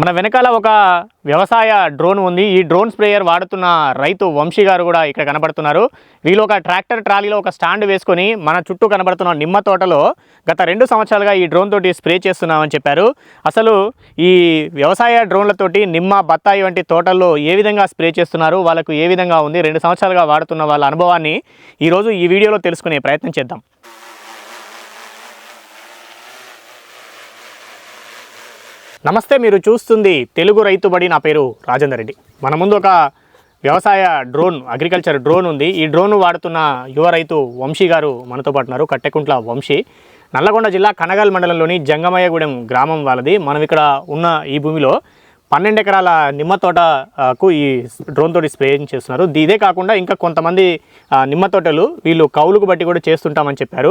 మన వెనకాల ఒక వ్యవసాయ డ్రోన్ ఉంది. ఈ డ్రోన్ స్ప్రేయర్ వాడుతున్న రైతు వంశీ గారు కూడా ఇక్కడ కనబడుతున్నారు. వీళ్ళు ఒక ట్రాక్టర్ ట్రాలీలో ఒక స్టాండ్ వేసుకొని మన చుట్టూ కనబడుతున్న నిమ్మ తోటలో గత రెండు సంవత్సరాలుగా ఈ డ్రోన్ తోటి స్ప్రే చేస్తున్నామని చెప్పారు. అసలు ఈ వ్యవసాయ డ్రోన్లతోటి నిమ్మ బత్తాయి వంటి తోటల్లో ఏ విధంగా స్ప్రే చేస్తున్నారు? వాళ్ళకు ఏ విధంగా ఉంది? రెండు సంవత్సరాలుగా వాడుతున్న వాళ్ళ అనుభవాన్ని ఈరోజు ఈ వీడియోలో తెలుసుకునే ప్రయత్నం చేద్దాం. నమస్తే మీరు చూస్తుంది తెలుగు రైతుబడి నా పేరు రాజేందర్ రెడ్డి. మన ముందు ఒక వ్యవసాయ డ్రోన్ అగ్రికల్చర్ డ్రోన్ ఉంది. ఈ డ్రోన్ వాడుతున్న యువ రైతు వంశీ గారు మనతో పాటు ఉన్నారు కట్టెకుంట్ల వంశీ. నల్లగొండ జిల్లా కనగల్ మండలంలోని జంగమయ్యగూడెం గ్రామం వాళ్ళది. మనం ఇక్కడ ఉన్న ఈ భూమిలో పన్నెండు ఎకరాల నిమ్మ తోటకు ఈ డ్రోన్ తోటి స్ప్రేయింగ్ చేస్తున్నారు. ఇదే కాకుండా ఇంకా కొంతమంది నిమ్మ తోటలు వీళ్ళు కౌలుకు బట్టి కూడా చేస్తుంటామని చెప్పారు.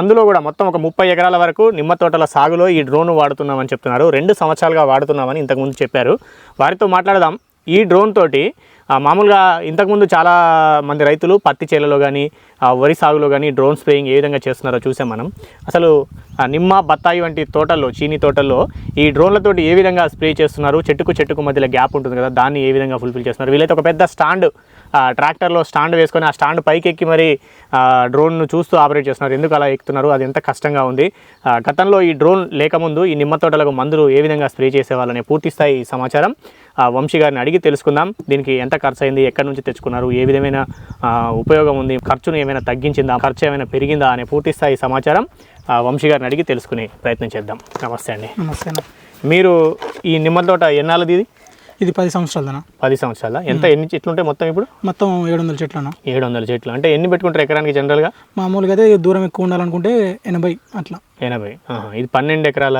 అందులో కూడా మొత్తం ఒక ముప్పై ఎకరాల వరకు నిమ్మ తోటల సాగులో ఈ డ్రోన్ వాడుతున్నామని చెప్తున్నారు. రెండు సంవత్సరాలుగా వాడుతున్నామని ఇంతకుముందు చెప్పారు. వారితో మాట్లాడదాం. ఈ డ్రోన్ తోటి మామూలుగా ఇంతకుముందు చాలా మంది రైతులు పత్తి చేలలో కానీ వరి సాగులో కానీ డ్రోన్ స్ప్రేయింగ్ ఏ విధంగా చేస్తున్నారో చూసాం మనం. అసలు నిమ్మ బత్తాయి వంటి తోటల్లో చీనీ తోటల్లో ఈ డ్రోన్లతోటి ఏ విధంగా స్ప్రే చేస్తున్నారు? చెట్టుకు చెట్టుకు మధ్యలో గ్యాప్ ఉంటుంది కదా దాన్ని ఏ విధంగా ఫుల్ఫిల్ చేస్తున్నారు? వీళ్ళైతే ఒక పెద్ద స్టాండ్ ట్రాక్టర్లో స్టాండ్ వేసుకొని ఆ స్టాండ్ పైకి ఎక్కి మరి డ్రోన్ను చూస్తూ ఆపరేట్ చేస్తున్నారు. ఎందుకు అలా ఎక్కుతున్నారు? అది ఎంత కష్టంగా ఉంది. గతంలో ఈ డ్రోన్ లేకముందు ఈ నిమ్మ తోటలకు మందులు ఏ విధంగా స్ప్రే చేసేవాళ్ళనే పూర్తి స్థాయి సమాచారం వంశీ గారిని అడిగి తెలుసుకుందాం. దీనికి ఎంత ఖర్చు అయింది ఎక్కడి నుంచి తెచ్చుకున్నారు? ఏ విధమైన ఉపయోగం ఉంది? ఖర్చును ఏమైనా తగ్గించిందా? ఖర్చు ఏమైనా పెరిగిందా? అనే పూర్తి స్థాయి సమాచారం వంశీ గారిని అడిగి తెలుసుకునే ప్రయత్నం చేద్దాం. నమస్తే అండి. నమస్తే మీరు ఈ నిమ్మ తోట ఎన్నాళ్ళది ఇది? ఇది పది సంవత్సరాలదన్న. పది సంవత్సరాల. ఎంత ఎన్ని చెట్లు ఉంటాయి మొత్తం ఇప్పుడు? మొత్తం ఏడు వందల చెట్లు అన్న ఏడు వందల చెట్లు. అంటే ఎన్ని పెట్టుకుంటారు ఎకరానికి జనరల్గా? మామూలుగా అయితే దూరం ఎక్కువ ఉండాలనుకుంటే ఎనభై అట్లా. ఎనభై. ఇది పన్నెండు ఎకరాల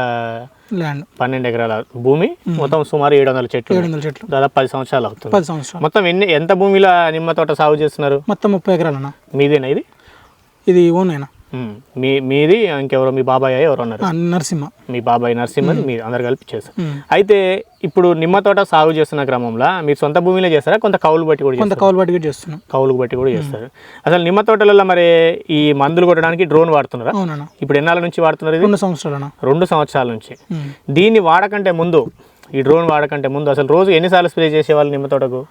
ల్యాండ్. పన్నెండు ఎకరాల భూమి. మొత్తం సుమారు ఏడు వందల చెట్లు ఏడు వందల చెట్లు. దాదాపు పది సంవత్సరాలు అవుతుంది. పది సంవత్సరాలు. మొత్తం ఎన్ని ఎంత భూమిలో నిమ్మ తోట సాగు చేస్తున్నారు? మొత్తం ముప్పై ఎకరాలన్న. మీదేనా ఇది? ఇది ఓన్ అయినా. మీ మీది ఇంకెవరో మీ బాబాయ్ ఎవరు ఉన్నారు నరసింహ. మీ బాబాయ్ నరసింహని మీరు అందరు కలిపి చేస్తారు. అయితే ఇప్పుడు నిమ్మ తోట సాగు చేస్తున్న క్రమంలో మీరు సొంత భూమిలో చేస్తారా? కొంత కౌలు బట్టి కూడా కొంత కౌలు బట్టి చేస్తున్నాం. కౌలుకు బట్టి కూడా చేస్తారు. అసలు నిమ్మ తోటలలో మరి ఈ మందులు కొట్టడానికి డ్రోన్ వాడుతున్నారా? ఇప్పుడు ఎన్నాళ్ళ నుంచి వాడుతున్నారు రెండు సంవత్సరాలన్న. రెండు సంవత్సరాల నుంచి. దీన్ని వాడకంటే ముందు ఈ డ్రోన్ వాడకంటే ముందు అసలు రోజు ఎన్నిసార్లు స్ప్రే చేసేవాళ్ళు నిమ్మ తోటకు?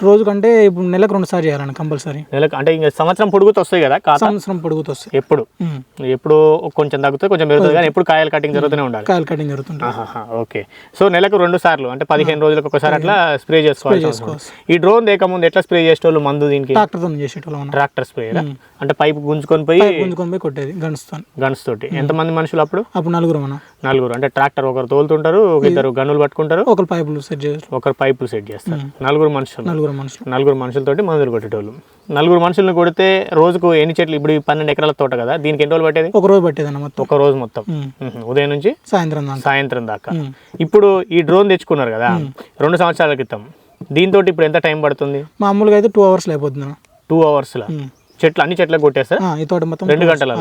రోజు కంటే ఇప్పుడు నెలకు రెండు సార్లు చేయాలన్న కంపల్సరీ. నెలకు అంటే ఇంకా సంవత్సరం పొడుగుతూ వస్తాయి కదా సంవత్సరం పొడుగుతూ వస్తాయి. ఎప్పుడు. ఎప్పుడు కొంచెం తగ్గుతుంది కొంచెం పెరుగుతుంది కానీ ఎప్పుడు కాయలు కటింగ్ జరుగుతూనే ఉండాలి. కాయలు కటింగ్ జరుగుతుంటుంది. ఆహాహా, ఓకే. సో నెలకు రెండు సార్లు అంటే పదిహేను రోజులకు ఒకసారి అట్లా స్ప్రే చేసుకోవాలి. ఈ డ్రోన్ దేకముందు ఎట్లా స్ప్రే చేసేటోళ్ళు మందు దీనికి? ట్రాక్టర్తో చేసేటోళ్ళం అన్న. ట్రాక్టర్ స్ప్రే అంటే పైపు గుంజుకొని పోయి గుంజుకొని పోయి కొట్టేది గణిస్తాను గన్స్ తోటి. ఎంతమంది మనుషులు అప్పుడు? అప్పుడు నలుగురు అన్న. నలుగురు. అంటే ట్రాక్టర్ ఒకరు తోలుతుంటారు ఒక ఇద్దరు గన్నులు పట్టుకుంటారు. ఒకరు పైపులు సెట్ చేస్తారు. ఒకరు పైపులు సెట్ చేస్తారు. నలుగురు మనుషులు. నలుగురు మనుషులు. నలుగురు మనుషులతోటి మందులు కొట్టేటోళ్ళు. నలుగురు మనుషులను కొడితే రోజుకు ఎన్ని చెట్లు? ఇప్పుడు పన్నెండు ఎకరాల తోట కదా దీనికి ఎన్ని రోజులు పట్టేది? ఒక రోజు పట్టేదన్న మొత్తం. ఒక రోజు మొత్తం. ఉదయం నుంచి సాయంత్రం దాకా. సాయంత్రం దాకా. ఇప్పుడు ఈ డ్రోన్ తెచ్చుకున్నారు కదా రెండు సంవత్సరాల క్రితం. దీంతో ఇప్పుడు ఎంత టైం పడుతుంది? మామూలుగా అయితే టూ అవర్స్లో అయిపోతుంది టూ అవర్స్లో. చెట్లు అన్ని చెట్లకు కొట్టేస్తారు ఆ, ఈ తోట మొత్తం రెండు గంటల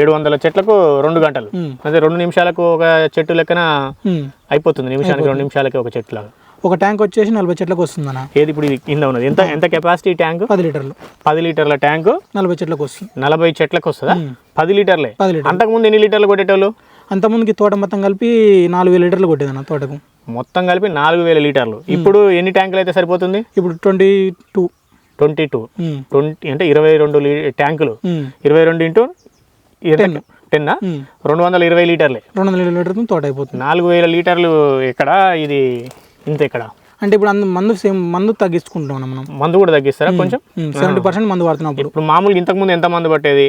ఏడు వందల చెట్లకు రెండు గంటలు. అదే రెండు నిమిషాలకు ఒక చెట్టు లెక్కన. అయిపోతుంది నిమిషానికి రెండు నిమిషాలకి ఒక చెట్టు లాగా ఒక ట్యాంక్ వచ్చేసి నలభై చెట్లకు వస్తుందన్న. ఏది ఇప్పుడు ఇది కింద ఉన్నది? ఎంత ఎంత కెపాసిటీ ట్యాంక్? పది లీటర్లు. పది లీటర్ల ట్యాంకు నలభై చెట్లకు వస్తుంది. నలభై చెట్లకు వస్తుందా. పది లీటర్లే. అంతకుముందు ఎన్ని లీటర్లు కొట్టేటోళ్ళు? అంతకుముందుకి తోట మొత్తం కలిపి నాలుగు వేల లీటర్లు కొట్టేదన్న తోటకు. మొత్తం కలిపి నాలుగు వేల లీటర్లు. ఇప్పుడు ఎన్ని ట్యాంకులు అయితే సరిపోతుంది? ఇప్పుడు twenty two. Twenty two. Twenty అంటే ఇరవై రెండు ట్యాంకులు. ఇరవై రెండు ఇంటూ టెన్నా? రెండు వందల ఇరవై లీటర్లే. రెండు వందల లీటర్లతో తోట అయిపోతుంది నాలుగు వేల లీటర్లు ఎక్కడ? ఇది ఇంత ఎక్కడ? అంటే ఇప్పుడు అందు మందు సేమ్ మందు తగ్గించుకుంటాం అన్న మనం. మందు కూడా తగ్గిస్తారా కొంచెం? సెవెంటీ పర్సెంట్ మందు వాడుతున్నాం ఇప్పుడు మామూలుగా ఇంతకుముందు ఎంత మందు పట్టేది?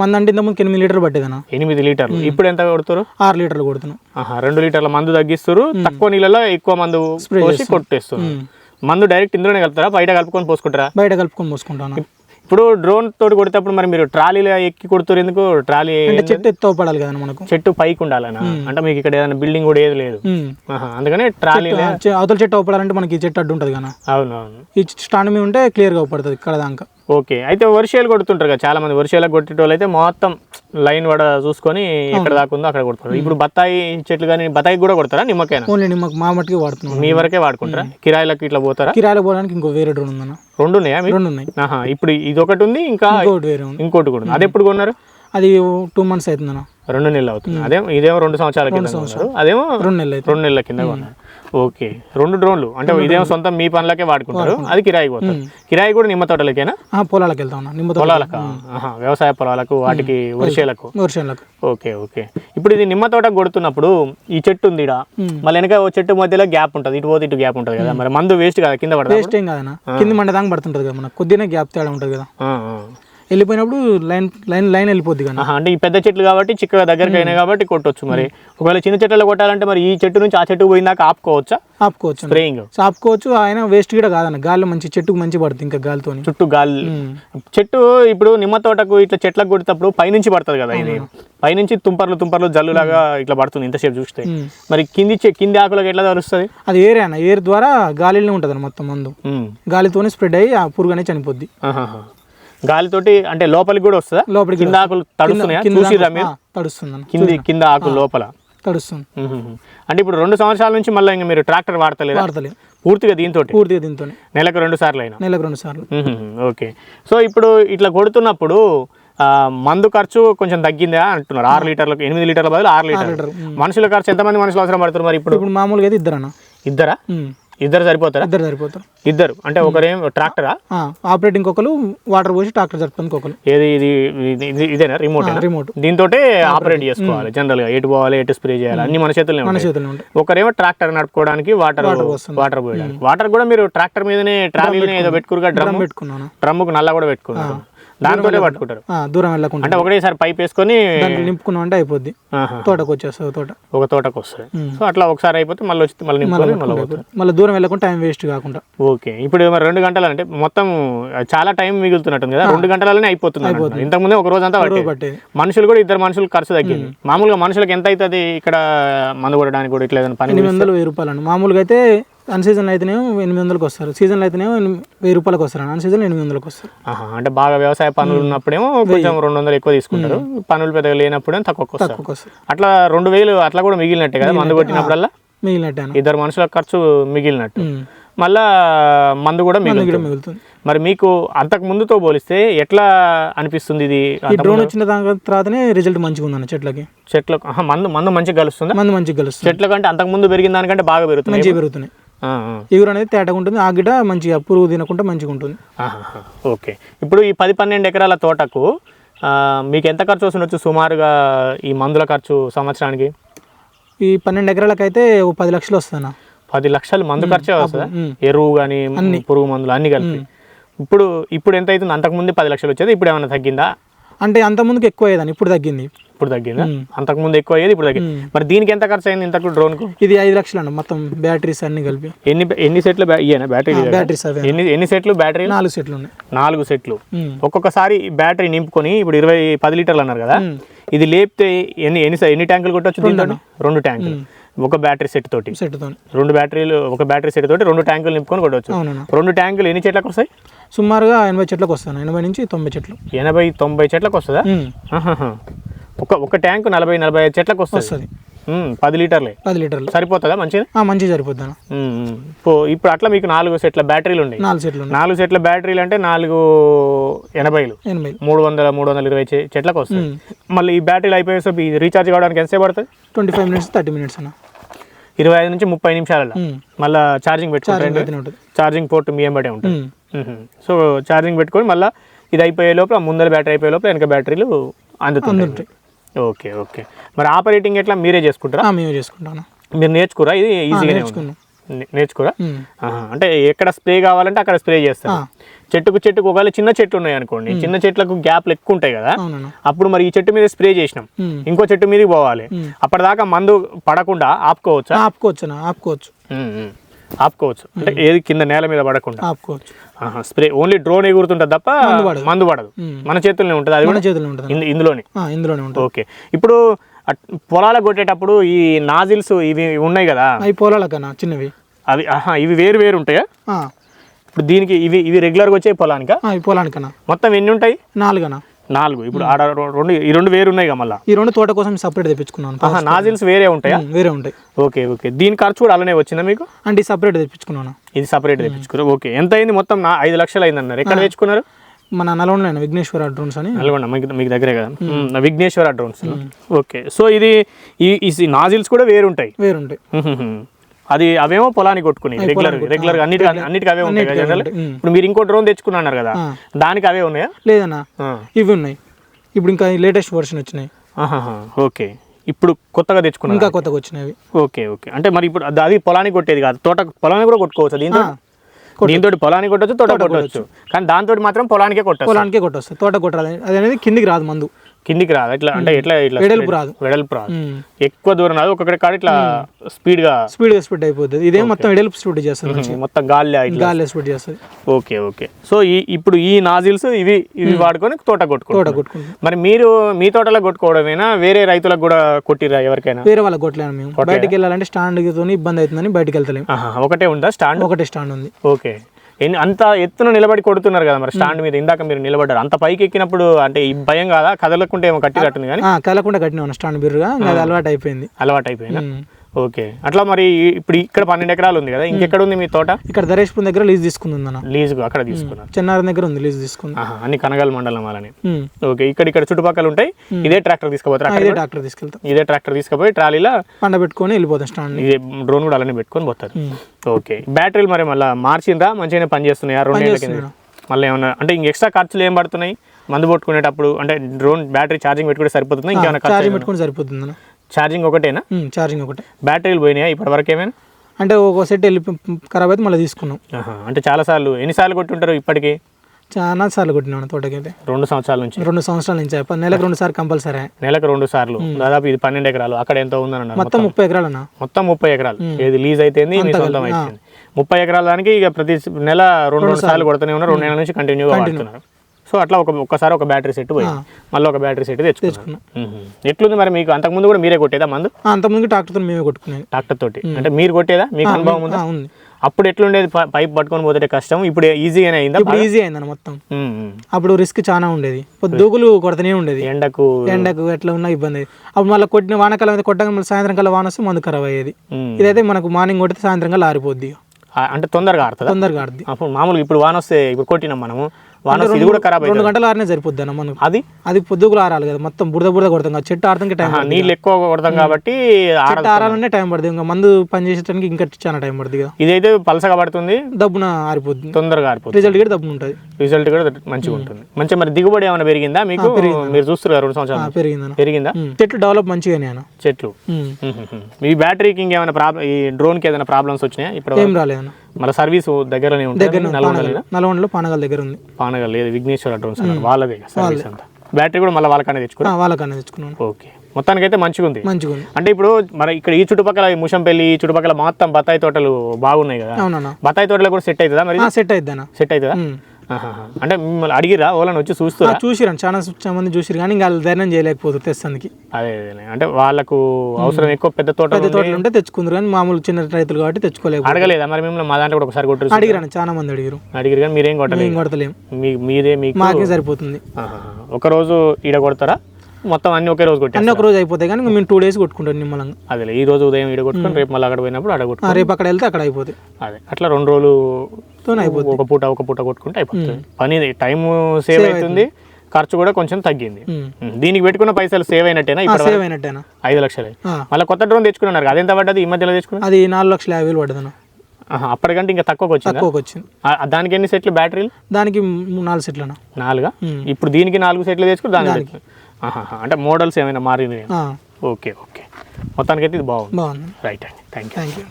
మందు అంటే ఇంతకుముందు ఎనిమిది లీటర్లు పట్టేదన్న. ఎనిమిది లీటర్లు. ఇప్పుడు ఎంత కొడుతారు? ఆరు లీటర్లు కొడుతున్నాం. ఆహా, రెండు లీటర్ల మందు తగ్గిస్తారు. తక్కువ నీళ్ళలో ఎక్కువ మందు పోసి కొట్టేస్తారు మందు డైరెక్ట్ ఇందులోనే కలుపుతారా? బయట కలుపుకొని పోసుకుంటారా? బయట కలుపుకొని పోసుకుంటాను ఇప్పుడు డ్రోన్ తోటి కొడేటప్పుడు మరి మీరు ట్రాలీలో ఎక్కి కొడుతారు ఎందుకు? ట్రాలీ అంటే చెట్టు ఎత్తు పడాలి కదా మనకు. చెట్టు పైకి ఉండాలనా? అంటే మీకు ఇక్కడ ఏదైనా బిల్డింగ్ కూడా ఏది లేదు. అందుకనే ట్రాలీ అవతల చెట్టు అవపడాలంటే మనకి ఈ చెట్టు అడ్డు ఉంటుంది కదా. అవును అవును ఈ స్టాండ్ మీద ఉంటే క్లియర్గా అవపడుతుంది ఇక్కడ దాకా. ఓకే. అయితే వర్షాలు కొడుతుంటారు కదా చాలా మంది వర్షాలకు కొట్టేటోళ్ళు అయితే మొత్తం లైన్ వడ చూసుకొని ఎక్కడ దాకా ఉందో అక్కడ కొడతారు. ఇప్పుడు బత్తాయి చెట్లు కానీ బత్తాయి కూడా కొడతారా నిమ్మకాయన? ఓన్లీ నిమ్మకు మా మట్టుకి వాడుతున్నాం మీ వరకే వాడుకుంటారా? కిరాయిలకు ఇట్లా పోతారా? కిరాయిలు పోవడానికి ఇంకో వేరే డ్రోన్ ఉందన్న. రెండు ఉన్నాయా రెండు ఉన్నాయి. ఆహా ఇప్పుడు ఇది ఒకటి ఉంది ఇంకా ఇంకోటి వేరే ఉంది. ఇంకోటి కూడా అది ఎప్పుడు కొన్నారు? అది టూ మంత్స్ అవుతుందన్న. రెండు నెలలు అవుతుంది. అదేమో ఇదేమో రెండు సంవత్సరాల కింద అదేమో రెండు నెలలు రెండు నెలల కింద కొన్నారు. ఓకే. రెండు డ్రోన్లు. అంటే ఇదేమో సొంతం మీ పనులకే వాడుకుంటారు. అది కిరాయి పోతారు. కిరాయి కూడా నిమ్మ తోటలకేనా? పొలాలకు వెళ్తా ఉన్నా నిమ్మ పొలాలకు? వ్యవసాయ పొలాలకు వాటికి వర్షాలకు వర్షాలకు ఓకే ఓకే. ఇప్పుడు ఇది నిమ్మ తోట కొడుతున్నప్పుడు ఈ చెట్టు ఉంది మళ్ళీ వెనక ఓ చెట్టు మధ్యలో గ్యాప్ ఉంటుంది. ఇటు పోతే ఇటు గ్యాప్ ఉంటుంది కదా. మరి మందు వేస్ట్ కదా కింద పడదా వేస్ట్ ఏం కింది మండ దాకా పడుతుంటుంది కదా మనకు కొద్దిగా గ్యాప్ తేడా ఉంటుంది కదా. వెళ్ళిపోయినప్పుడు లైన్ లైన్ లైన్ వెళ్ళిపోద్ది కానీ. ఆహా, అంటే ఈ పెద్ద చెట్లు కాబట్టి చిక్కగా దగ్గరికి అయినాయి కాబట్టి కొట్టొచ్చు మరి. ఒకవేళ చిన్న చెట్లలో కొట్టాలంటే మరి ఈ చెట్టు నుంచి ఆ చెట్టుకు పోయిందాక ఆపుకోవచ్చా? ఆపుకోవచ్చు. స్ప్రేయింగ్ ఆపుకోవచ్చు. ఆయన వేస్ట్ కూడా కాదన్న. గాలి మంచి చెట్టుకు మంచి పడుతుంది ఇంకా గాలితోని. చుట్టూ గాలి. చెట్టు ఇప్పుడు నిమ్మ తోటకు ఇట్లా చెట్లకు కొడినప్పుడు పైనుంచి పడుతుంది కదా ఇది. పైనుంచి తుంపర్లు తుంపర్లు జల్లులాగా ఇట్లా పడుతుంది ఇంతసేపు చూస్తే. మరి కింది కింది ఆకులకు ఎట్లా తరుస్తుంది? అది ఏరే అన్న. ఏర్ ద్వారా గాలిలోనే ఉంటుంది మొత్తం మందు. గాలితోనే స్ప్రెడ్ అయ్యి ఆ పురుగు అనేది చనిపోద్ది గాలితోటి అంటే లోపలికి కూడా వస్తుందా? లోపలికి కింద ఆకులు తడుస్తున్నాయా? చూసిరా మీరు? తడుస్తుంది కింది కింద ఆకులు లోపల? తడుస్తుంది. అంటే ఇప్పుడు రెండు సంవత్సరాల నుంచి మళ్ళీ ఇంకా మీరు ట్రాక్టర్ వాడతలేదా? వాడతలే. పూర్తిగా దీంతో పూర్తిగా దీంతో నెలకు రెండు సార్లు అయినా? నెలకు రెండు సార్లు. ఓకే. సో ఇప్పుడు ఇట్లా కొడుతున్నప్పుడు మందు ఖర్చు కొంచెం తగ్గిందా అంటున్నారు. ఆరు లీటర్లకు ఎనిమిది లీటర్ల బదులు ఆరు లీటర్, మనుషుల ఖర్చు ఎంతమంది మనుషులు అవసరం పడుతున్నారు మరి ఇప్పుడు? ఇప్పుడు మామూలుగా అయితే ఇద్దరు? ఇద్దరా. ఇద్దరు సరిపోతారా? ఇద్దరు సరిపోతారు. ఇద్దరు? అంటే ఒకరేం ట్రాక్టరా? ఆపరేటింగ్ ఒకరు వాటర్ పోసి ట్రాక్టర్ జరుపుతుంది ఒకరు. ఏది ఇది ఇది- ఇది- ఇదేనా? రిమోట్. రిమోట్ దీంతో ఆపరేట్ చేసుకోవాలి జనరల్గా ఎటు పోవాలి ఎటు స్ప్రే చేయాలి అన్ని మన చేతుల్లోనే మన చేతుల్లో ఉంటాయి. ఒకరేమో ట్రాక్టర్ నడుపుకోవడానికి వాటర్. వాటర్ పోయడానికి. వాటర్ కూడా మీరు ట్రాక్టర్ మీదనే ట్రాలీని ఏదో పెట్టుకురుగా డ్రమ్ పెట్టుకున్నాను? డ్రమ్ముకు నల్ల కూడా పెట్టుకున్నారు. దాంతోనే పట్టుకుంటారు. దూరం వెళ్ళకుండా. అంటే ఒకటేసారి పైప్ వేసుకొని నింపుకున్నాం అంటే అయిపోద్ది. తోటకు వచ్చేస్తుంది తోట. ఒక తోటకు వస్తుంది. సో అట్లా ఒకసారి అయిపోతే మళ్ళీ వచ్చి మళ్ళీ మళ్ళీ దూరం వెళ్ళకుండా టైం వేస్ట్ కాకుండా. ఓకే. ఇప్పుడు మరి రెండు గంటలు అంటే మొత్తం చాలా టైం మిగులుతున్నట్టుంది కదా. రెండు గంటలనే అయిపోతుంది. అంటున్నారు. ఇంతకుముందే ఒక రోజు అంతా పట్టేది. మనుషులు కూడా ఇద్దరు మనుషులు ఖర్చు తగ్గింది. మామూలుగా మనుషులకు ఎంత అవుతుంది ఇక్కడ మందు కొట్టడానికి కూడా ఇట్లా ఏదైనా పని ఎనిమిది వందలు వెయ్యి రూపాయలు మామూలుగా అయితే అన్ సీజన్లో అయితేనేమో ఎనిమిది వందలకు వస్తారు. సీజన్లో అయితేనేమో వెయ్యి రూపాయలకు వస్తారు అన్ సీజన్ ఎనిమిది వందలకు వస్తారు. అంటే బాగా వ్యవసాయ పనులు ఉన్నప్పుడేమో కొంచెం రెండు వందలు ఎక్కువ తీసుకుంటారు. పనులు పెద్దగా లేనప్పుడేమో తక్కువకి వస్తారు. అట్లా రెండు వేలు అట్లా కూడా మిగిలినట్టే కదా మందు కొట్టినప్పుడల్లా? మిగిలినట్టే ఇద్దరు మనుషుల ఖర్చు మిగిలినట్టు. మళ్ళా మందు కూడా మిగులుతుంది. మరి మీకు అంతకు ముందుతో పోలిస్తే ఎట్లా అనిపిస్తుంది ఇది? డ్రోన్ వచ్చిన దాని తర్వాతనే రిజల్ట్ మంచిగా ఉందన్న చెట్లకి. చెట్లకు మందు మందు మంచిగా కలుస్తుందా? మంది మంచిగా కలుస్తుంది. చెట్ల కంటే అంతకు ముందు పెరిగిన దానికంటే బాగా పెరుగుతుంది మంచిగా పెరుగుతున్నాయి. ఎగురు అనేది తేటగా ఉంటుంది. ఆ గిడ్డ మంచిగా పురుగు తినకుండా మంచిగా ఉంటుంది. ఓకే. ఇప్పుడు ఈ పది పన్నెండు ఎకరాల తోటకు మీకు ఎంత ఖర్చు వస్తుండొచ్చు సుమారుగా ఈ మందుల ఖర్చు సంవత్సరానికి? ఈ పన్నెండు ఎకరాలకైతే ఓ పది లక్షలు వస్తానా పది లక్షలు మందు ఖర్చే వస్తుందా. ఎరువు కానీ పురుగు మందులు అన్ని కలిపి. ఇప్పుడు ఇప్పుడు ఎంత అవుతుంది అంతకుముందు పది లక్షలు వచ్చేది ఇప్పుడు ఏమైనా తగ్గిందా? అంటే అంత ముందుకు ఎక్కువ అయ్యేదాన్ని ఇప్పుడు తగ్గింది. ఇప్పుడు తగ్గిందా. అంతకుముందు ఎక్కువ అయ్యేది ఇప్పుడు తగ్గింది. మరి దీనికి ఎంత ఖర్చు అయింది ఇంతకు డ్రోన్కు? ఇది ఐదు లక్షలు అండి మొత్తం బ్యాటరీస్ అన్ని కలిపి. ఎన్ని ఎన్ని సెట్లు ఇయ్యేనా బ్యాటరీ బ్యాటరీస్ ఎన్ని ఎన్ని సెట్లు బ్యాటరీ నాలుగు సెట్లు ఉన్నాయి. నాలుగు సెట్లు. ఒక్కొక్కసారి బ్యాటరీ నింపుకొని ఇప్పుడు ఇరవై పది లీటర్లు అన్నారు కదా. ఇది లేపితే ఎన్ని ఎన్ని ఎన్ని ట్యాంకులు కొట్టచ్చు రెండు ట్యాంకులు. ఒక బ్యాటరీ సెట్ తోటి. సెట్తో రెండు బ్యాటరీలు ఒక బ్యాటరీ సెట్ తోటి రెండు ట్యాంకులు నింపుకొని కొట్టవచ్చు రెండు ట్యాంకులు ఎన్ని చెట్లకు వస్తాయి? సుమారుగా ఎనభై చెట్లకు వస్తాను ఎనభై నుంచి తొంభై చెట్లు. ఎనభై తొంభై చెట్లకు వస్తుందా. ఒక ఒక ట్యాంకు నలభై నలభై ఐదు చెట్లకు వస్తుంది. వస్తుంది. పది లీటర్లే. పది లీటర్లు. సరిపోతుందా మంచిగా సరిపోద్ది ఉమ్, ఉమ్. పో- ఇప్పుడు అట్లా మీకు నాలుగు సెట్ల బ్యాటరీలు ఉన్నాయి. నాలుగు సెట్లు నాలుగు సెట్ల బ్యాటరీలు అంటే నాలుగు ఎనభైలు. ఎనభై మూడు వందల మూడు వందల ఇరవై చెట్లకు వస్తాయి. మళ్ళీ ఈ బ్యాటరీలు అయిపోయేసరికి రీఛార్జ్ కావడానికి ఎంతసేపు పడుతుంది? Twenty five minutes thirty minutes అన్న. ఇరవై ఐదు నుంచి ముప్పై నిమిషాలలో. మళ్ళీ ఛార్జింగ్ పెట్టుకుంటారు ఛార్జింగ్ పోర్ట్ మీ ఎంబడే ఉంటుంది. సో ఛార్జింగ్ పెట్టుకొని మళ్ళీ ఇది అయిపోయే లోపల ముందర బ్యాటరీ అయిపోయే లోపల వెనక బ్యాటరీలు అందుతుంటాయి. Okay okay. మరి ఆపరేటింగ్ ఎట్లా మీరే చేసుకుంటారా? మేము చేసుకుంటాను. మీరు నేర్చుకురా? ఇది ఈజీగానే ఉంది. నేర్చుకున్నాం. నే- నేర్చుకురా. అంటే ఎక్కడ స్ప్రే కావాలంటే అక్కడ స్ప్రే చేస్తారు. ఆ. చెట్టుకు చెట్టుకు ఒకవేళ చిన్న చెట్లు ఉన్నాయి అనుకోండి చిన్న చెట్లకు గ్యాప్లు ఎక్కువ ఉంటాయి కదా అప్పుడు మరి ఈ చెట్టు మీద స్ప్రే చేసినాం. ఇంకో చెట్టు మీదకి పోవాలి. అప్పటిదాకా మందు పడకుండా ఆపుకోవచ్చా? ఆపుకోవచ్చు. ఆపుకోవచ్చు. ఆపుకోవచ్చు. అంటే ఏది కింద నేల మీద పడకుండా. ఆపుకోవచ్చు. స్ప్రే ఓన్లీ డ్రోన్ ఎగురుతుంటుంది తప్ప. మందు పడదు. మన చేతుల్లోనే ఉంటుంది అది మన కూడా చేతిలో ఉంటుంది. ఇందు- ఇందులోనే. ఇందులోనే ఉంటుంది. ఓకే. ఇప్పుడు పొలాలకు కొట్టేటప్పుడు ఈ నాజిల్స్ ఇవి ఉన్నాయి కదా? అవి పొలాలకన్నా చిన్నవి. అవి ఆహా ఇవి వేరు వేరు ఉంటాయా? ఇప్పుడు దీనికి ఇవి ఇవి రెగ్యులర్గా వచ్చే పొలానికా? పొలానికన్నా. మొత్తం ఎన్ని ఉంటాయి? నాలుగనా నాలుగు. ఇప్పుడు ఆడ రెండు ఈ రెండు వేరు ఉన్నాయి కదా మళ్ళా? ఈ రెండు తోట కోసం సపరేట్ తెప్పించుకున్నాను. నాజిల్స్ వేరే ఉంటాయా? వేరే ఉంటాయి. Okay okay. దీని ఖర్చు కూడా అలానే వచ్చిందా మీకు? అంటే సపరేట్ తెప్పించుకున్నాను. ఇది సపరేట్ తెప్పించుకున్నారు. ఓకే. ఎంత అయింది మొత్తం? నా ఐదు లక్షలు అయింది అన్నారు ఎక్కడ తెచ్చుకున్నారు? మన నల్గొండలో విఘ్నేశ్వర డ్రోన్స్ అని. నల్గొండ మీకు దగ్గరే కదా. Vighneshwara drones okay. సో ఇది ఈ నాజిల్స్ కూడా వేరు ఉంటాయి వేరుంటాయి అది అవేమో పొలానికి కొట్టుకుని రెగ్యులర్ రెగ్యులర్ అన్నిటి అన్నిటికి అవే ఉంటాయి కదా జనరల్. ఇప్పుడు మీరు ఇంకో డ్రోన్ తెచ్చుకున్నా అన్నారు కదా దానికి అవే ఉన్నాయా? లేదన్నా. ఇవి ఉన్నాయి ఇప్పుడు ఇంకా లేటెస్ట్ వర్షన్ వచ్చినాయి. ఓకే. ఇప్పుడు కొత్తగా తెచ్చుకున్నారు? ఇంకా కొత్తగా వచ్చినవి ఓకే ఓకే. అంటే మరి ఇప్పుడు అది- పొలానికి కొట్టేది కాదు. తోట పొలానికి కూడా కొట్టుకోవచ్చు. దీంతో దీంతో పొలానికి కొట్టచ్చు తోట కొట్టవచ్చు కానీ దాంతో మాత్రం పొలానికే కొట్టచ్చు పొలానికే కొట్టొస్తుంది తోట కొట్టాలి. అది అనేది కిందికి రాదు మందు. కిందికి రాదు. ఇట్లా అంటే ఇట్లా ఇట్లా వెడల్పు రాదు. వెడల్పు రాదు. ఎక్కువ దూరం రాదు. ఒక్కొక్కటి కాడ ఇట్లా స్పీడ్గా స్పీడ్గా స్పీడ్ అయిపోతుంది. ఇదేం మొత్తం ఎడల్పు స్పీడ్ చేస్తుంది. మొత్తం గాలి గాలి స్పీడ్ చేస్తుంది. Okay okay. సో ఈ ఇప్పుడు ఈ నాజిల్స్ ఇవి ఇవి వాడుకొని తోట తోట కొట్టుకుంటారు కొట్టుకుంటాం మరి మీరు మీ తోటలో కొట్టుకోవడమేనా? వేరే రైతులకు కూడా కొట్టిరా ఎవరికైనా? వేరే వాళ్ళకి కొట్టలేను మేము. బయటికి వెళ్ళాలంటే స్టాండ్ ఇబ్బంది అవుతుందని బయటికి వెళ్తలేము. ఒకటే ఉందా స్టాండ్? ఒకటే స్టాండ్ ఉంది. ఓకే. అంత ఎత్తున నిలబడి కొడుతున్నారు కదా మరి స్టాండ్ మీద ఇందాక మీరు నిలబడ్డారు. అంత పైకి ఎక్కినప్పుడు అంటే ఈ భయం కాదా? కదలకుంటే ఏమో కట్టినట్టుంది కానీ ఆ, కదలకుండా కట్టినా స్టాండ్ బిర్రుగా అది అలవాటు అయిపోయింది అలవాటు అయిపోయిందా. ఓకే. అట్లా మరి ఇప్పుడు ఇక్కడ పన్నెండు ఎకరాలు ఉంది కదా ఇంకెక్కడ ఉంది మీ తోట? ఇక్కడ ధరేష్పూర్ దగ్గర లీజ్ తీసుకుంది అన్న లీజుకు అక్కడ తీసుకున్నారు. చెన్నారం దగ్గర ఉంది లీజ్ తీసుకుంది. అన్ని కనగల్ మండలం ఉమ్. ఓకే ఇక్కడ ఇక్కడ చుట్టుపక్కల ఉంటాయి ఇదే ట్రాక్టర్ తీసుకుపోతారు ఇదే డాక్టర్ తీసుకెళ్తాం. ఇదే ట్రాక్టర్ తీసుకుపోయి ట్రాలీలో పండ పెట్టుకొని వెళ్ళిపోతాం స్టాండ్ ఇదే డ్రోన్ కూడా అలానే పెట్టుకొని పోతారు. ఓకే బ్యాటరీలు మరి మళ్ళీ మార్చిండ్రా? మంచిగానే పనిచేస్తున్నాయా? కింద మళ్ళీ ఏమన్నా అంటే ఇంక ఎక్స్ట్రా ఖర్చులు ఏం పడుతున్నాయి? మందు కొట్టుకునేటప్పుడు అంటే డ్రోన్ బ్యాటరీ ఛార్జింగ్ పెట్టుకుంటే సరిపోతుందా? ఇంకేమైనా ఛార్జింగ్ పెట్టుకొని సరిపోతుంది ఛార్జింగ్ ఒకటేనా? ఛార్జింగ్ ఒకటే. బ్యాటరీలు పోయినాయా ఇప్పటి వరకు ఏమైనా అంటే ఒక సెట్ వెళ్ళి ఖరాబ్ అయితే మళ్ళీ తీసుకున్నాం. అంటే చాలాసార్లు ఎన్నిసార్లు కొట్టుంటారు ఇప్పటికి? చాలా సార్లు కొట్టినాను తోటకైతే. రెండు సంవత్సరాల నుంచి. రెండు సంవత్సరాల నుంచి. నెలకు రెండు సార్లు కంపల్సరీ. నెలకు రెండు సార్లు. దాదాపు ఇది పన్నెండు ఎకరాలు. అక్కడ ఎంత ఉందని మొత్తం? ముప్పై ఎకరాలు మొత్తం ముప్పై ఎకరాలు. ఏది లీజ్ సొంతం అయిపోయింది ముప్పై ఎకరాల దానికి ఇక ప్రతి నెల రెండు రెండు సార్లు కొడుతూనే ఉన్నారు. రెండు నెలల నుంచి కంటిన్యూగా వాడుతున్నారు. సో అట్లా ఒక ఒక్కసారి ఒక బ్యాటరీ సెట్ పోయింది. మళ్ళీ ఒక బ్యాటరీ సెట్ తెచ్చుకున్నాను. మ్మ్. ఎట్లుంది మరి మీకు? అంతకుముందు కూడా మీరే కొట్టేదా మందు? అంతకుముందు ట్రాక్టర్తో మేమే కొట్టుకునేది. ట్రాక్టర్ తోటి. అంటే మీరు కొట్టేదా? మీకు అనుభవం ఉందా? ఉంది. అప్పుడు ఎట్లుండేది? పైప్ పట్టుకొని పోతే కష్టం. ఇప్పుడు ఈజీగానే అయిందా? ఇప్పుడు ఈజీ అయిందన్న మొత్తం. అప్పుడు రిస్క్ చాలా ఉండేది. పొద్దుగులు కొడతనే ఉండేది. ఎండకు ఎండకు ఎట్లా ఉన్నా ఇబ్బంది. అప్పుడు మళ్ళీ కొట్టిన వానకాలం అయితే కొట్టగా మళ్ళీ సాయంత్రం కల్లా వాన వస్తే మందు ఖరాబ్ అయ్యేది. ఇదైతే మనకు మార్నింగ్ కొడితే సాయంత్రం కల్లా ఆరిపోద్ది అంటే తొందరగా ఆడుతుందా తొందరగా ఆడుద్ది అప్పుడు మామూలుగా ఇప్పుడు వాన వస్తే ఇప్పుడు కొట్టినాం మనము. వాన ఇది కూడా ఖరాబ్ రెండు గంటలు ఆరినే సరిపోద్ది అన్న మనకు. అది? అది పొద్దుగులు ఆరాలి కదా మొత్తం బురద బురద కొడతాం కదా చెట్టు ఆడతానికి టైం నీళ్ళు ఎక్కువ కొడతాం కాబట్టి చెట్టు ఆరాలనే టైం పడుతుంది ఇంకా మందు పని చేసేటానికి ఇంకా చాలా టైం పడుతుంది కదా. ఇదైతే పలసగా పడుతుంది. దబ్బున ఆరిపోద్ది తొందరగా ఆరిపోతుంది. రిజల్ట్ కూడా దబ్బున ఉంటుంది. రిజల్ట్ కూడా మంచిగా ఉంటుంది. మంచిగా మరి దిగుబడి ఏమైనా పెరిగిందా మీకు? మీరు చూస్తారు కదా రెండు సంవత్సరాలు. పెరిగిందా? ఉమ్. చెట్లు డెవలప్ మంచిగానే చెట్లు. ఈ బ్యాటరీకి ఇంకేమైనా ప్రాబ్లం ఈ డ్రోన్కి ఏదైనా ప్రాబ్లమ్స్ వచ్చినాయా ఇప్పుడు ఏం రాలేదన్న. మన సర్వీస్ దగ్గరనే ఉంటుంది నల్గొండలో పానగల్ దగ్గర ఉంది. పానగల్ లేదు విఘ్నేశ్వర అన్నారు వాళ్ళదే సర్వీస్ అంతా. బ్యాటరీ కూడా మళ్ళీ వాళ్ళకనే తెచ్చుకున్నా ఆ, వాళ్ళకన్నా తెచ్చుకున్నాను. ఓకే. మొత్తానికైతే మంచిగా ఉంది. మంచిగా అంటే ఇప్పుడు మరి ఇక్కడ ఈ చుట్టుపక్కల ముషంపల్లి ఈ చుట్టుపక్కల మొత్తం బత్తాయి తోటలు బాగున్నాయి కదా. బత్తాయి తోటలో కూడా సెట్ అవుతుందా మరి? సెట్ అయిద్దన్న సెట్ అవుతుందా. అంటే మిమ్మల్ని అడిగిరా ఓలను వచ్చి చూస్తురా చూసిరండి చాలా మంది చూసిరు కానీ ఇంకా వాళ్ళు ధైర్యం చేయలేకపోతారు తెస్తానికి అదే అంటే వాళ్ళకు అవసరం ఎక్కువ పెద్ద తోట పెద్ద తోటలు ఉంటే తెచ్చుకుందరు కానీ మామూలు చిన్న రైతులు కాబట్టి తెచ్చుకోలేకపోతే అడగలేదా? మరి మిమ్మల్ని మా దాంట్లో కూడా ఒకసారి కొట్టరు అడిగిరాను. చాలా మంది అడిగారు అడిగిరు కానీ మీరేం కొట్టలేదు? మేము కొడతలేం. మీ మీదే మీకు మాకే సరిపోతుంది. ఒక రోజు ఈడ కొడతారా? మొత్తం అన్ని ఒకే రోజు కొట్టారు అన్ని ఒక రోజు అయిపోతాయి కానీ మేము టూ డేస్ కొట్టుకుంటాం నిమ్మలంగా. అదే ఈ రోజు ఉదయం ఈడ కొట్టుకొని రేపు మళ్ళీ అక్కడ పోయినప్పుడు అక్కడ ఆ, కొట్టుకో రేపు అక్కడ వెళ్తే అక్కడ అయిపోతాయి. అదే అట్లా రెండు రోజులు తోనే అయిపోతుంది ఒక పూట ఒక పూట కొట్టుకుంటే అయిపోతుంది. పని టైం సేవ్ అవుతుంది. ఖర్చు కూడా కొంచెం తగ్గింది. దీనికి పెట్టుకున్న పైసలు సేవ్ అయినట్టేనా ఇప్పుడు సేవ్ అయినట్టేనా? ఐదు లక్షలే. మళ్ళీ కొత్త డ్రోన్ తెచ్చుకున్నారు అదెంత పడ్డది ఈ మధ్యలో తెచ్చుకున్నారు? అది నాలుగు లక్షల యాభై వేలు పడ్డదన్న. అప్పటికంటే ఇంకా తక్కువకి వచ్చిందా? తక్కువకి వచ్చింది. దానికి ఎన్ని సెట్లు బ్యాటరీలు? దానికి నాలుగు సెట్లనా నాలుగా. ఇప్పుడు దీనికి నాలుగు సెట్లు తెచ్చుకుని దానికి. అంటే మోడల్స్ ఏమైనా మారింది? Okay okay. మొత్తానికైతే ఇది బాగుంది. బాగుంది. రైట్ అండి. థ్యాంక్ యూ థ్యాంక్ యూ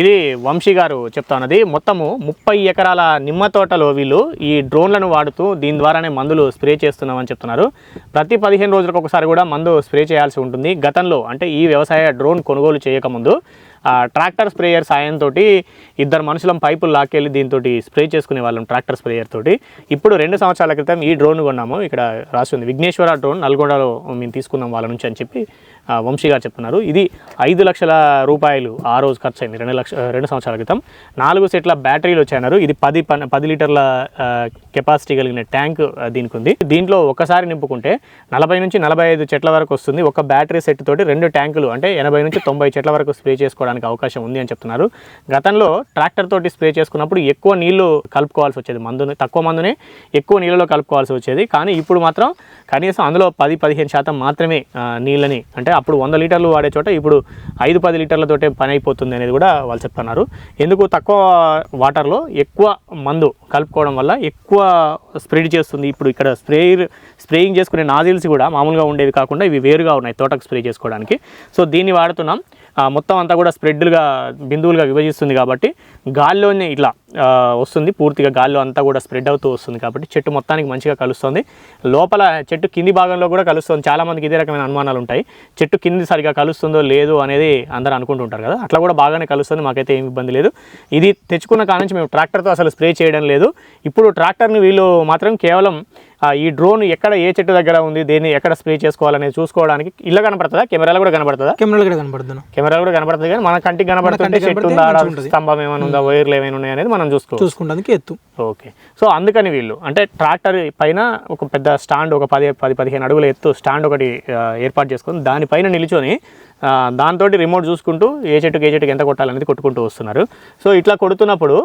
ఇది వంశీ గారు చెప్తాన్నది మొత్తము ముప్పై ఎకరాల నిమ్మ తోటలో వీళ్ళు ఈ డ్రోన్లను వాడుతూ దీని ద్వారానే మందులు స్ప్రే చేస్తున్నామని చెప్తున్నారు. ప్రతి పదిహేను రోజులకు ఒకసారి కూడా మందు స్ప్రే చేయాల్సి ఉంటుంది. గతంలో అంటే ఈ వ్యవసాయ డ్రోన్ కొనుగోలు చేయకముందు ట్రాక్టర్ స్ప్రేయర్ సాయంతో ఇద్దరు మనుషులం పైపులు లాక్కెళ్ళి దీంతో స్ప్రే చేసుకునే వాళ్ళం ట్రాక్టర్ స్ప్రేయర్ తోటి. ఇప్పుడు రెండు సంవత్సరాల క్రితం ఈ డ్రోన్ కొన్నాము. ఇక్కడ రాసి ఉంది. విఘ్నేశ్వర డ్రోన్ నల్గొండలో మేము తీసుకున్నాం వాళ్ళ నుంచి అని చెప్పి వంశీ గారు చెప్తున్నారు. ఇది ఐదు లక్షల రూపాయలు ఆ రోజు ఖర్చు అయింది రెండు లక్ష రెండు సంవత్సరాల క్రితం. నాలుగు సెట్ల బ్యాటరీలు వచ్చాయన్నారు. ఇది పది పది లీటర్ల కెపాసిటీ కలిగిన ట్యాంక్ దీనికి ఉంది దీంట్లో ఒకసారి నింపుకుంటే నలభై నుంచి నలభై ఐదు చెట్ల వరకు వస్తుంది. ఒక బ్యాటరీ సెట్ తోటి రెండు ట్యాంకులు అంటే ఎనభై నుంచి తొంభై చెట్ల వరకు స్ప్రే చేసుకోవడానికి అవకాశం ఉంది అని చెప్తున్నారు. గతంలో ట్రాక్టర్ తోటి స్ప్రే చేసుకున్నప్పుడు ఎక్కువ నీళ్ళు కలుపుకోవాల్సి వచ్చేది. మందుని తక్కువ మందునే ఎక్కువ నీళ్ళలో కలుపుకోవాల్సి వచ్చేది. కానీ ఇప్పుడు మాత్రం కనీసం అందులో పది పదిహేను శాతం మాత్రమే నీళ్ళని అంటే అప్పుడు వంద లీటర్లు వాడే చోట ఇప్పుడు ఐదు పది లీటర్లతోటే పని అయిపోతుంది అనేది కూడా వాళ్ళు చెప్తున్నారు ఎందుకు తక్కువ వాటర్లో ఎక్కువ మందు కలుపుకోవడం వల్ల ఎక్కువ స్ప్రెడ్ చేస్తుంది? ఇప్పుడు ఇక్కడ స్ప్రే స్ప్రేయింగ్ చేసుకునే నాజిల్స్ కూడా మామూలుగా ఉండేవి కాకుండా ఇవి వేరుగా ఉన్నాయి తోటకు స్ప్రే చేసుకోవడానికి. సో దీన్ని వాడుతున్నాం. మొత్తం అంతా కూడా స్ప్రెడ్లుగా బిందువులుగా విభజిస్తుంది కాబట్టి గాల్లోనే ఇట్లా వస్తుంది. పూర్తిగా గాల్లో అంతా కూడా స్ప్రెడ్ అవుతూ వస్తుంది కాబట్టి చెట్టు మొత్తానికి మంచిగా కలుస్తుంది. లోపల చెట్టు కింది భాగంలో కూడా కలుస్తుంది. చాలామందికి ఇదే రకమైన అనుమానాలు ఉంటాయి. చెట్టు కింది సరిగా కలుస్తుందో లేదో అనేది అందరూ అనుకుంటుంటారు కదా. అట్లా కూడా బాగానే కలుస్తుంది. మాకైతే ఏమి ఇబ్బంది లేదు. ఇది తెచ్చుకున్న కాడ నుంచి మేము ట్రాక్టర్తో అసలు స్ప్రే చేయడం లేదు. ఇప్పుడు ట్రాక్టర్ని వీళ్ళు మాత్రం కేవలం ఈ డ్రోన్ ఎక్కడ ఏ చెట్టు దగ్గర ఉంది దేన్ని ఎక్కడ స్ప్రే చేసుకోవాలనేది చూసుకోవడానికి ఇలా కనపడుతుందా? కెమెరాలో కూడా కనపడుతుందా? కెమెరాలు కూడా కనపడుతున్నాం కెమెరాలో కూడా కనపడుతుంది కానీ మన కంటికి కనపడుతుంటే చెట్టు ఉందా. స్తంభం ఏమైనా ఉందా వైర్లు ఏమైనా ఉన్నాయి అనేది మనం చూసుకోవచ్చు. చూసుకుంటానికి ఎత్తు. ఓకే. సో అందుకని వీళ్ళు అంటే ట్రాక్టర్ పైన ఒక పెద్ద స్టాండ్ ఒక పది పది పదిహేను అడుగుల ఎత్తు స్టాండ్ ఒకటి ఏర్పాటు చేసుకొని దానిపైన నిల్చొని దాంతో రిమోట్ చూసుకుంటూ ఏ చెట్టుకి ఏ చెట్టుకి ఎంత కొట్టాలనేది కొట్టుకుంటూ వస్తున్నారు. సో ఇట్లా కొడుతున్నప్పుడు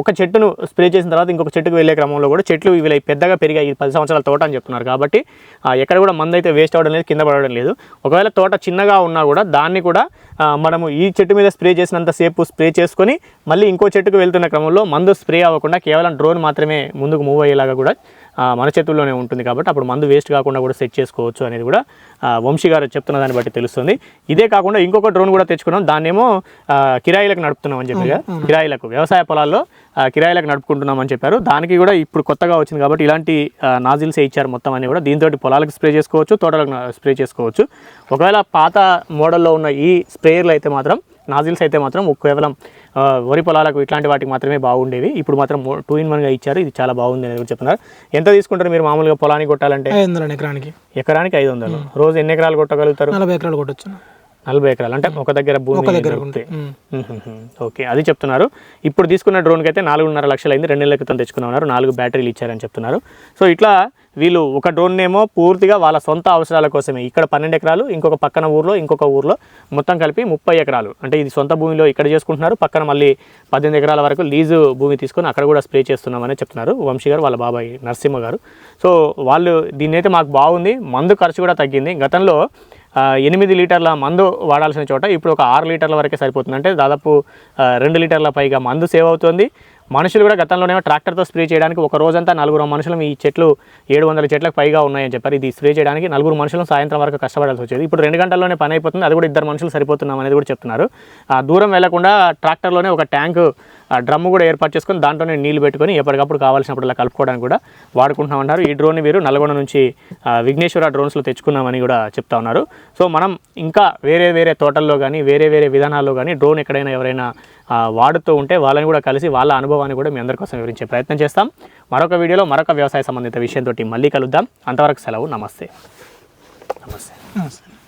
ఒక చెట్టును స్ప్రే చేసిన తర్వాత ఇంకొక చెట్టుకు వెళ్ళే క్రమంలో కూడా చెట్లు ఇవి పెద్దగా పెరిగాయి పది సంవత్సరాల తోట అని చెప్తున్నారు. కాబట్టి ఎక్కడ కూడా మందు అయితే వేస్ట్ అవ్వడం లేదు కింద పడడం లేదు. ఒకవేళ తోట చిన్నగా ఉన్నా కూడా దాన్ని కూడా మనము ఈ చెట్టు మీద స్ప్రే చేసినంత సేపు స్ప్రే చేసుకొని మళ్ళీ ఇంకో చెట్టుకు వెళ్తున్న క్రమంలో మందు స్ప్రే అవ్వకుండా కేవలం డ్రోన్ మాత్రమే ముందుకు మూవ్ అయ్యేలాగా కూడా మన చేతుల్లోనే ఉంటుంది కాబట్టి అప్పుడు మందు వేస్ట్ కాకుండా కూడా సెట్ చేసుకోవచ్చు అనేది కూడా వంశీ గారు చెప్తున్న దాన్ని బట్టి తెలుస్తుంది. ఇదే కాకుండా ఇంకొక డ్రోన్ కూడా తెచ్చుకున్నాం. దాన్నేమో కిరాయిలకు నడుపుతున్నాం అని చెప్పి కదా. కిరాయిలకు వ్యవసాయ పొలాల్లో కిరాయిలకు నడుపుకుంటున్నాం అని చెప్పారు. దానికి కూడా ఇప్పుడు కొత్తగా వచ్చింది కాబట్టి ఇలాంటి నాజిల్స్ ఇచ్చారు మొత్తం అన్ని కూడా దీంతో పొలాలకు స్ప్రే చేసుకోవచ్చు తోటలకు స్ప్రే చేసుకోవచ్చు. ఒకవేళ పాత మోడల్లో ఉన్న ఈ స్ప్రేయర్లు అయితే మాత్రం నాజిల్స్ అయితే మాత్రం కేవలం వరి పొలాలకు ఇట్లాంటి వాటికి మాత్రమే బాగుండేవి. ఇప్పుడు మాత్రం టూ ఇన్ వన్గా ఇచ్చారు. ఇది చాలా బాగుంది అనేది కూడా చెప్తున్నారు ఎంత తీసుకుంటారు మీరు మామూలుగా పొలానికి కొట్టాలంటే? ఎకరానికి. ఎకరానికి ఐదు వందలు రోజు ఎన్ని ఎకరాలు కొట్టగలుగుతారు? నలభై ఎకరాలు కొట్టచ్చు. నలభై ఎకరాలు. అంటే ఒక దగ్గర భూమి. ఓకే. అది చెప్తున్నారు. ఇప్పుడు తీసుకున్న డ్రోన్కి అయితే నాలుగున్నర లక్షలు అయింది రెండు నెలల క్రితం తెచ్చుకున్నారు నాలుగు బ్యాటరీలు ఇచ్చారని చెప్తున్నారు. సో ఇట్లా వీళ్ళు ఒక డ్రోన్నేమో పూర్తిగా వాళ్ళ సొంత అవసరాల కోసమే. ఇక్కడ పన్నెండు ఎకరాలు ఇంకొక పక్కన ఊర్లో ఇంకొక ఊర్లో మొత్తం కలిపి ముప్పై ఎకరాలు. అంటే ఇది సొంత భూమిలో ఇక్కడ చేసుకుంటున్నారు. పక్కన మళ్ళీ పద్దెనిమిది ఎకరాల వరకు లీజు భూమి తీసుకొని అక్కడ కూడా స్ప్రే చేస్తున్నామని చెప్తున్నారు వంశీ గారు వాళ్ళ బాబాయ్ నరసింహ గారు. సో వాళ్ళు దీన్నైతే మాకు బాగుంది. మందు ఖర్చు కూడా తగ్గింది. గతంలో ఎనిమిది లీటర్ల మందు వాడాల్సిన చోట ఇప్పుడు ఒక ఆరు లీటర్ల వరకే సరిపోతుంది. అంటే దాదాపు రెండు లీటర్ల పైగా మందు సేవ్ అవుతుంది. మనుషులు కూడా గతంలోనేమో ట్రాక్టర్తో స్ప్రే చేయడానికి ఒక రోజంతా నలుగురు మనుషులు ఈ చెట్లు ఏడు వందల చెట్లకు పైగా ఉన్నాయని చెప్పారు. ఇది స్ప్రే చేయడానికి నలుగురు మనుషులు సాయంత్రం వరకు కష్టపడాల్సి వచ్చేది. ఇప్పుడు రెండు గంటల్లోనే పని అయిపోతుంది. అది కూడా ఇద్దరు మనుషులు సరిపోతున్నాం అనేది కూడా చెప్తున్నారు. ఆ, దూరం వెళ్ళకుండా ట్రాక్టర్లోనే ఒక ట్యాంక్ డ్రమ్ము కూడా ఏర్పాటు చేసుకొని దాంట్లోనే నీళ్ళు పెట్టుకొని ఎప్పటికప్పుడు కావాల్సినప్పుడు కలుపుకోవడానికి కూడా వాడుకుంటున్నామన్నారు ఈ డ్రోన్ వీరు నల్గొండ నుంచి విఘ్నేశ్వర డ్రోన్స్లో తెచ్చుకున్నామని కూడా చెప్తా ఉన్నారు. సో మనం ఇంకా వేరే వేరే తోటల్లో కానీ వేరే వేరే విధానాల్లో కానీ డ్రోన్ ఎక్కడైనా ఎవరైనా వాడుతూ ఉంటే వాళ్ళని కూడా కలిసి వాళ్ళ అనుభవాన్ని కూడా మీ అందరి కోసం వివరించే ప్రయత్నం చేస్తాం. మరొక వీడియోలో మరొక వ్యవసాయ సంబంధిత విషయంతో మళ్ళీ కలుద్దాం. అంతవరకు సెలవు. నమస్తే. నమస్తే. నమస్తే.